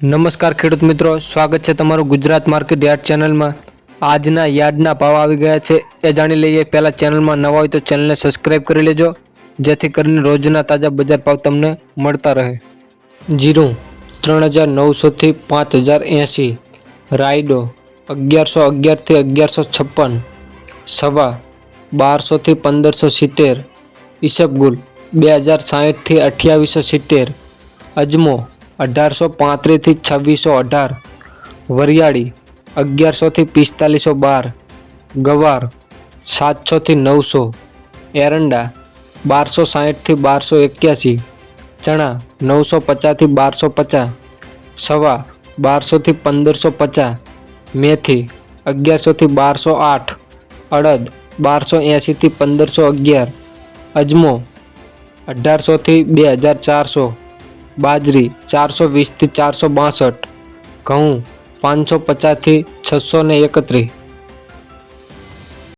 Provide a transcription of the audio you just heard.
નમસ્કાર ખેડૂત મિત્રો, સ્વાગત છે તમારું ગુજરાત માર્કેટ યાર્ડ ચેનલમાં. આજના યાર્ડના ભાવ આવી ગયા છે. એ જાણી લઈએ, પહેલાં ચેનલમાં નવા હોય તો ચેનલને સબસ્ક્રાઇબ કરી લેજો, જેથી કરીને રોજના તાજા બજાર ભાવ તમને મળતા રહે. જીરું, ત્રણ હજાર નવસોથી પાંચ હજાર એંસી રાયડો, અગિયારસો અગિયારથી અગિયારસો છપ્પન. સવા બારસોથી પંદરસો સિત્તેર. ઈસબગુલ, બે હજાર સાહીઠથી અઠ્યાવીસો સિત્તેર. અજમો અઢારસો પાંત્રીસથી છવ્વીસો અઢાર. વરિયાળી અગિયારસોથી પિસ્તાલીસો બાર. ગવાર સાતસોથી નવસો. એરંડા બારસો સાહીઠથી બારસો એક્યાસી. ચણા નવસો પચાસથી બારસો પચાસ. સવા બારસોથી પંદરસો પચાસ. મેથી અગિયારસોથી બારસો આઠ. અડદ બારસો એંશીથી પંદરસો અગિયાર. અજમો અઢારસોથી બે હજાર ચારસો. બાજરી ચારસો વીસથી ચારસો બાસઠ ઘઉં પાંચસો પચાસથી છસો ને એકત્રીસ.